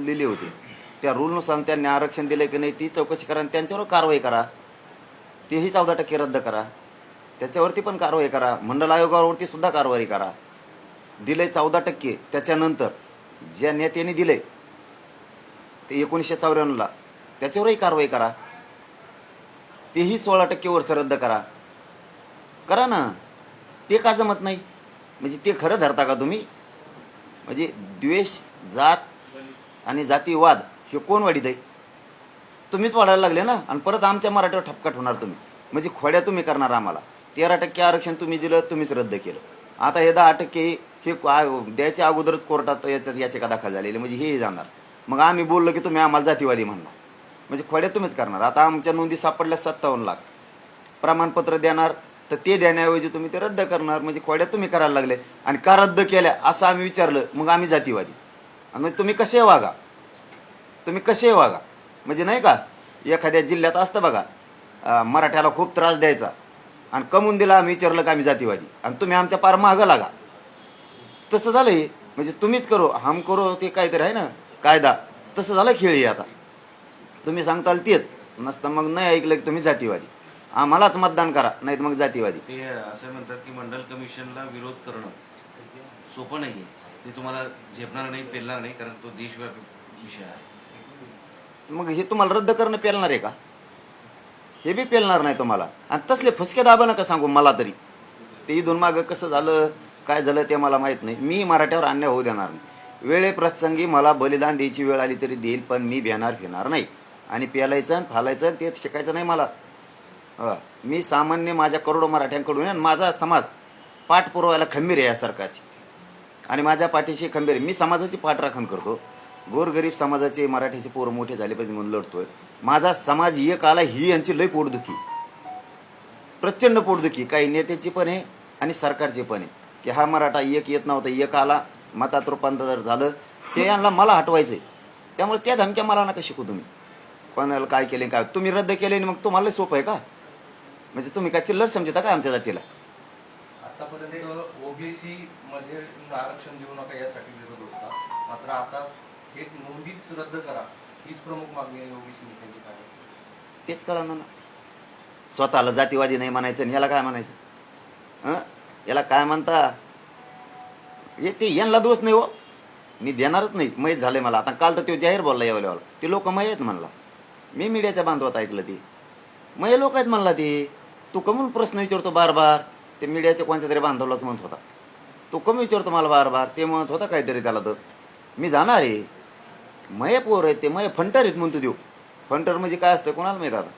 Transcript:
Rule दिले होते. त्या रूलनुसार त्यांनी आरक्षण दिलं की नाही ती चौकशी करा आणि त्यांच्यावर कारवाई करा. तेही चौदा टक्के रद्द करा. त्याच्यावरती पण कारवाई करा. मंडल आयोगावरती सुद्धा कारवाई करा. दिले चौदा टक्के. त्याच्यानंतर ज्या नेत्यांनी दिले ते एकोणीसशे चौऱ्याण्णवला त्याच्यावरही कारवाई करा. तेही सोळा टक्के वरचं रद्द करा. करा ना. ते का जमत नाही? म्हणजे ते खरं धरता का तुम्ही? म्हणजे द्वेष जात आणि जातीवाद हे कोण वाढीत आहे? तुम्हीच वाढायला लागले ना? आणि परत आमच्या मराठीवर ठपकाट होणार तुम्ही. म्हणजे खोड्या तुम्ही करणार आम्हाला. तेरा टक्के आरक्षण तुम्ही दिलं तुम्हीच रद्द केलं. आता हे दहा टक्के हे द्यायच्या अगोदरच कोर्टात याच्यात याचिका दाखल झालेली म्हणजे हेही जाणार. मग आम्ही बोललो की तुम्ही आम्हाला जातीवादी म्हणणार. म्हणजे खोड्या तुम्हीच करणार. आता आमच्या नोंदी सापडल्या सत्तावन्न लाख. प्रमाणपत्र देणार तर ते देण्याऐवजी तुम्ही ते रद्द करणार. म्हणजे खोड्या तुम्ही करायला लागले. आणि का रद्द केल्या असं आम्ही विचारलं. मग आम्ही जातीवादी. आणि तुम्ही कसे वागा? तुम्ही कसे वागा? म्हणजे नाही का एखाद्या जिल्ह्यात असतं बघा मराठ्याला खूप त्रास द्यायचा आणि कमवून दिला आम्ही विचारलं का आम्ही जातीवादी? आणि तुम्ही आमच्या पार मागं लागा. तसं झालं हे. म्हणजे तुम्हीच करो हम करो ते काहीतरी आहे ना कायदा. तसं झालं खेळ हे आता. तुम्ही सांगताल तेच. नसतं मग नाही ऐकलं की तुम्ही जातीवादी. आम्हालाच मतदान करा नाही तर मग जातीवादी. ते असं म्हणतात की मंडल कमिशनला विरोध करणं. सोपं नाही ते तुम्हाला झेपणार नाही पेलणार नाही कारण तो देशव्यापी विषय आहे. मग हे तुम्हाला रद्द करणं पेलणार आहे का? हे बी पेलणार नाही तुम्हाला. आणि तसले फुसके दाबा नका सांगू मला तरी. ते इथून मागं कसं झालं काय झालं ते मला माहीत नाही. मी मराठ्यावर अन्याय होऊ देणार नाही. वेळे प्रसंगी मला बलिदान द्यायची वेळ आली तरी देईल पण मी भेणार फिरणार नाही. आणि प्यालायचं आणि फालायचं आणि ते शिकायचं नाही मला. मी सामान्य माझ्या करोडो मराठ्यांकडून आणि माझा समाज पाठ पुरवायला खंबीर आहे या सरकारची आणि माझ्या पाठीशी खंबीर मी समाजाची पाठराखण करतो. गोरगरीब समाजाचे मराठीचे पोरं मोठे झाले पाहिजे म्हणून लढतोय. माझा समाज एक आला ही यांची लय पोटदुखी. प्रचंड पोटदुखी. काही नेत्याची पण आहे आणि सरकारची पण आहे. की हा मराठा एक येत नव्हता एक आला. मतात रूपांतर झालं. ते यांना मला हटवायचंय. त्यामुळे त्या धमक्या मला नका शिकू तुम्ही. कोणाला काय केले काय? तुम्ही रद्द केले आणि मग तुम्हाला लय सोपं आहे का? म्हणजे तुम्ही काय चिल्लर समजता का आमच्या जातीला? आतापर्यंत ओबीसी मध्ये आरक्षण देऊ नका यासाठी विरोध होता. मात्र आता हे नोंदीच रद्द करा. हीच प्रमुख मागणी आहे ओबीसी नेत्यांची काय तेच कळणार ना स्वतःला जातीवादी नाही म्हणायचं आणि याला काय म्हणायचं? हं? याला काय म्हणता? हे ते यांना दोष नाही हो. मी देणारच नाही. माहीत झालंय मला. आता काल तर तो जाहीर बोलला या वेळेला ते लोक मय आहेत म्हणला. मी मीडियाच्या बांधवात ऐकलं ते. मय लोक आहेत म्हणला ते. तू कमून प्रश्न विचारतो बार बार ते मीडियाच्या कोणत्या तरी बांधवलाच म्हणत होता. तो कमी विचारतो मला बार बार ते म्हणत होता काहीतरी त्याला तर. मी जाणार आहे. मये पोर आहेत ते मये फंटर आहेत म्हणतो देऊ फंटर म्हणजे काय असतं कोणाला माहीत आता?